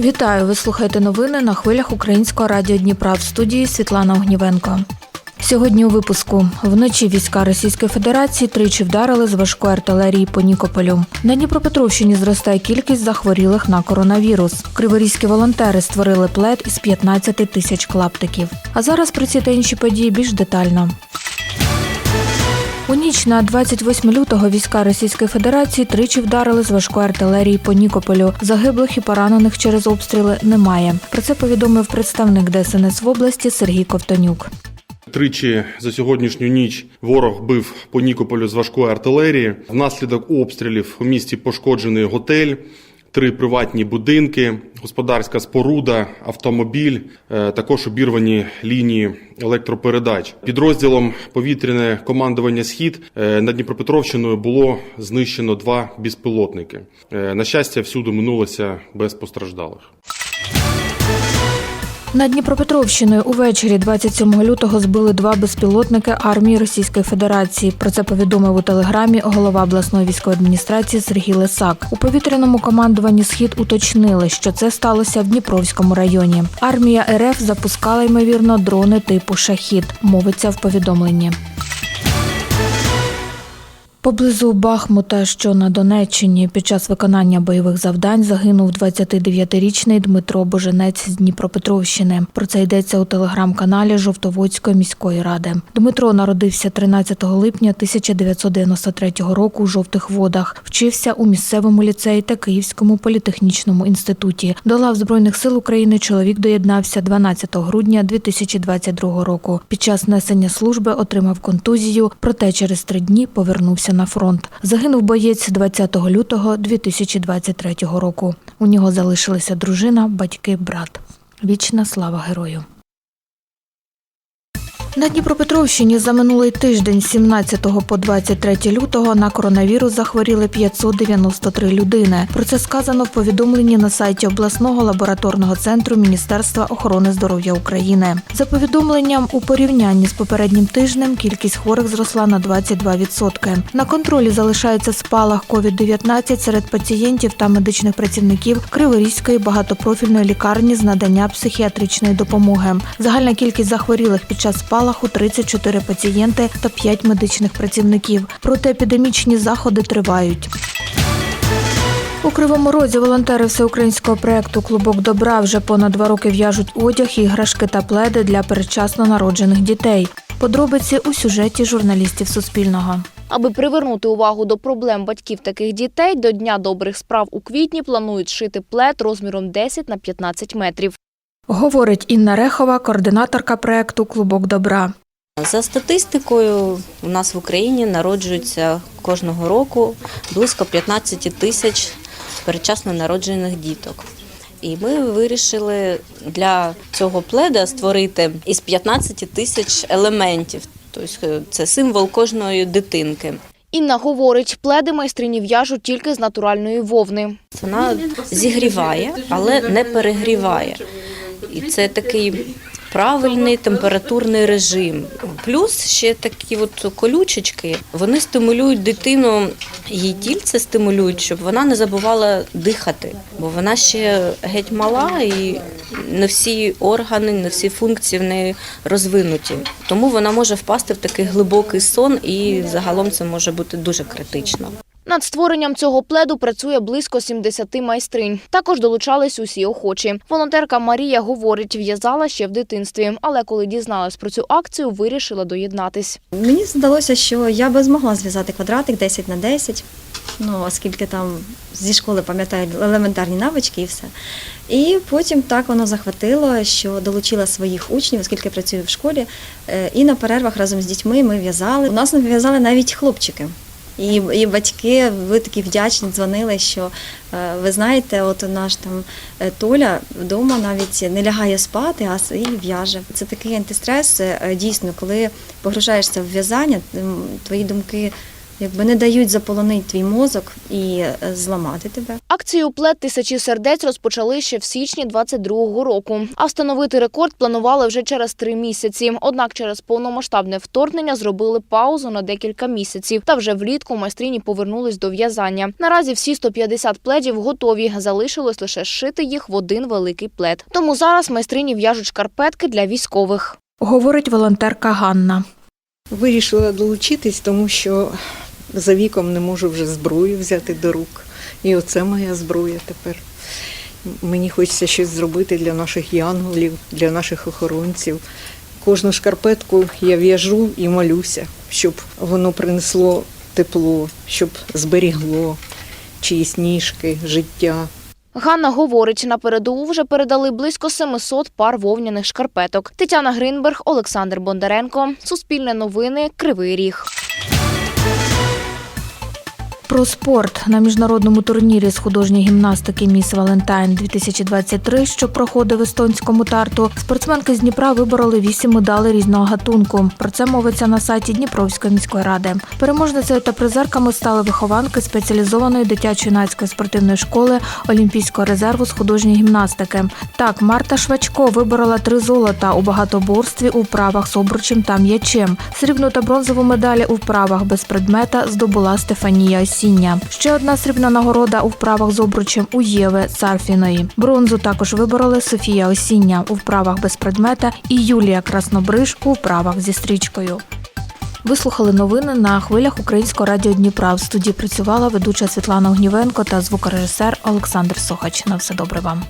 Вітаю! Ви слухаєте новини на хвилях Українського радіо Дніпра в студії Світлана Огнівенко. Сьогодні у випуску вночі війська Російської Федерації тричі вдарили з важкої артилерії по Нікополю. На Дніпропетровщині зростає кількість захворілих на коронавірус. Криворізькі волонтери створили плед із 15 тисяч клаптиків. А зараз про ці та інші події більш детально. У ніч на 28 лютого війська Російської Федерації тричі вдарили з важкої артилерії по Нікополю. Загиблих і поранених через обстріли немає. Про це повідомив представник ДСНС в області Сергій Ковтонюк. Тричі за сьогоднішню ніч ворог бив по Нікополю з важкої артилерії. Внаслідок обстрілів у місті пошкоджений готель, три приватні будинки, господарська споруда, автомобіль, е, також обірвані лінії електропередач. Підрозділом повітряне командування Схід е, над Дніпропетровщиною було знищено два безпілотники. Е, На щастя, всюди минулося без постраждалих. Над Дніпропетровщиною увечері 27 лютого збили два безпілотники армії Російської Федерації. Про це повідомив у телеграмі голова обласної військової адміністрації Сергій Лисак. У повітряному командуванні Схід уточнили, що це сталося в Дніпровському районі. Армія РФ запускала ймовірно дрони типу шахід. Мовиться в повідомленні. Поблизу Бахмута, що на Донеччині, під час виконання бойових завдань загинув 29-річний Дмитро Боженець з Дніпропетровщини. Про це йдеться у телеграм-каналі Жовтоводської міської ради. Дмитро народився 13 липня 1993 року у жовтих водах. Вчився у місцевому ліцеї та Київському політехнічному інституті. До лав збройних сил України чоловік доєднався 12 грудня 2022 року. Під час несення служби отримав контузію, проте через три дні повернувся на фронт. Загинув боєць 20 лютого 2023 року. У нього залишилися дружина, батьки, брат. Вічна слава герою. На Дніпропетровщині за минулий тиждень з 17 по 23 лютого на коронавірус захворіли 593 людини. Про це сказано в повідомленні на сайті обласного лабораторного центру Міністерства охорони здоров'я України. За повідомленням, у порівнянні з попереднім тижнем кількість хворих зросла на 22%. На контролі залишається спалах COVID-19 серед пацієнтів та медичних працівників Криворізької багатопрофільної лікарні з надання психіатричної допомоги. Загальна кількість захворілих під час спалаху 34 пацієнти та 5 медичних працівників. Протиепідемічні заходи тривають. У Кривому Розі волонтери всеукраїнського проекту Клубок добра вже понад два роки в'яжуть одяг, іграшки та пледи для передчасно народжених дітей. Подробиці у сюжеті журналістів Суспільного. Аби привернути увагу до проблем батьків таких дітей, до Дня добрих справ у квітні планують шити плед розміром 10 на 15 метрів. Говорить Інна Рехова, координаторка проекту Клубок добра. За статистикою, у нас в Україні народжується кожного року близько 15 тисяч передчасно народжених діток. І ми вирішили для цього пледа створити із 15 тисяч елементів. Тобто це символ кожної дитинки. Інна говорить, пледи майстрині в'яжуть тільки з натуральної вовни. Вона зігріває, але не перегріває. І це такий правильний температурний режим. Плюс ще такі от колючечки, вони стимулюють дитину, її тільце стимулюють, щоб вона не забувала дихати, бо вона ще геть мала і не всі органи, не всі функції в неї розвинуті. Тому вона може впасти в такий глибокий сон, і загалом це може бути дуже критично. Над створенням цього пледу працює близько 70 майстринь. Також долучались усі охочі. Волонтерка Марія говорить, в'язала ще в дитинстві, але коли дізналась про цю акцію, вирішила доєднатись. Мені здалося, що я би змогла зв'язати квадратик 10 на 10, ну, оскільки там зі школи пам'ятаю елементарні навички і все. І потім так воно захватило, що долучила своїх учнів, оскільки працюю в школі, е, і на перервах разом з дітьми ми в'язали. У нас в'язали навіть хлопчики. І, і батьки ви такі вдячні, дзвонили, що е, ви знаєте, от наш там е, Толя вдома навіть не лягає спати, а і в'яже. Це такий антистрес. е, Дійсно, коли погружаєшся в в'язання, твої думки якби не дають заполонити твій мозок і е, зламати тебе. Акцію плед тисячі сердець розпочали ще в січні 22-го року. А встановити рекорд планували вже через три місяці. Однак через повномасштабне вторгнення зробили паузу на декілька місяців. Та вже влітку майстрині повернулись до в'язання. Наразі всі 150 пледів готові. Залишилось лише зшити їх в один великий плед. Тому зараз майстрині в'яжуть шкарпетки для військових. Говорить волонтерка Ганна. Вирішила долучитись, тому що за віком не можу вже зброю взяти до рук. І оце моя зброя тепер. Мені хочеться щось зробити для наших янголів, для наших охоронців. Кожну шкарпетку я в'яжу і молюся, щоб воно принесло тепло, щоб зберігло чиїсь ніжки, життя. Ганна говорить, на передову вже передали близько 700 пар вовняних шкарпеток. Тетяна Гринберг, Олександр Бондаренко. Суспільне новини. Кривий Ріг. Про спорт на міжнародному турнірі з художньої гімнастики Міс Валентайн 2023, що проходив в естонському тарту, спортсменки з Дніпра вибороли вісім медалей різного гатунку. Про це мовиться на сайті Дніпровської міської ради. Переможницею та призерками стали вихованки спеціалізованої дитячо-юнацької спортивної школи Олімпійського резерву з художньої гімнастики. Так, Марта Швачко виборола три золота у багатоборстві у вправах з обручем та м'ячем. Срібну та бронзову медалі у вправах без предмета здобула Стефанія Осіння. Ще одна срібна нагорода у вправах з обручем у Єви Сарфіної. Бронзу також вибороли Софія Осіння у вправах без предмета і Юлія Краснобриж у вправах зі стрічкою. Вислухали новини на хвилях Українського радіо Дніпра. В студії працювала ведуча Світлана Огнівенко та звукорежисер Олександр Сохач. На все добре вам.